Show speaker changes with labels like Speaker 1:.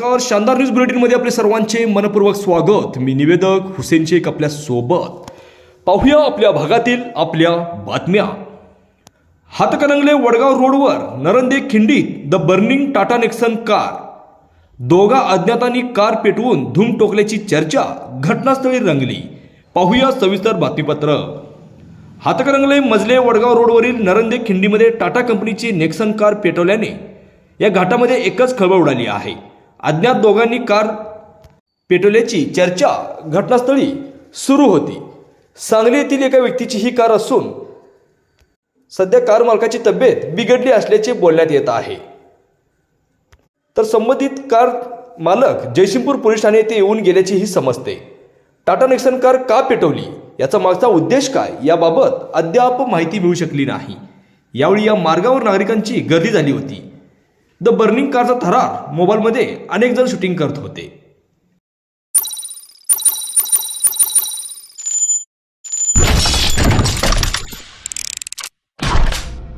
Speaker 1: नमस्कार शानदार न्यूज बुलेटिनमध्ये आपले सर्वांचे मनपूर्वक स्वागत. मी निवेदक हुसेन शेख आपल्यासोबत. पाहूया आपल्या भागातील आपल्या बातम्या. हातकणंगले वडगाव रोडवर Narande खिंडीत the burning Tata Nexon car. दोघा अज्ञातांनी कार पेटवून धूम टोकल्याची चर्चा घटनास्थळी रंगली. पाहूया सविस्तर बातमीपत्र. हातकणंगले मजले वडगाव रोडवरील नरंदे खिंडीमध्ये टाटा कंपनीची नेक्सन कार पेटवल्याने या घाटामध्ये एकच खळबळ उडाली आहे. अज्ञात दोघांनी कार पेटवल्याची चर्चा घटनास्थळी सुरू होती. सांगली येथील एका व्यक्तीची ही कार असून सध्या कार मालकाची तब्येत बिघडली असल्याचे बोलण्यात येत आहे. तर संबंधित कार मालक जयसिंगपूर पोलीस ठाणे येथे येऊन गेल्याचेही समजते. टाटा नेक्सन कार का पेटवली? याचा मागचा उद्देश काय? याबाबत अद्याप माहिती मिळू शकली नाही. यावेळी या मार्गावर नागरिकांची गर्दी झाली होती. द बर्निंग कारचा थरार मोबाईलमध्ये अनेक जण शूटिंग करत होते.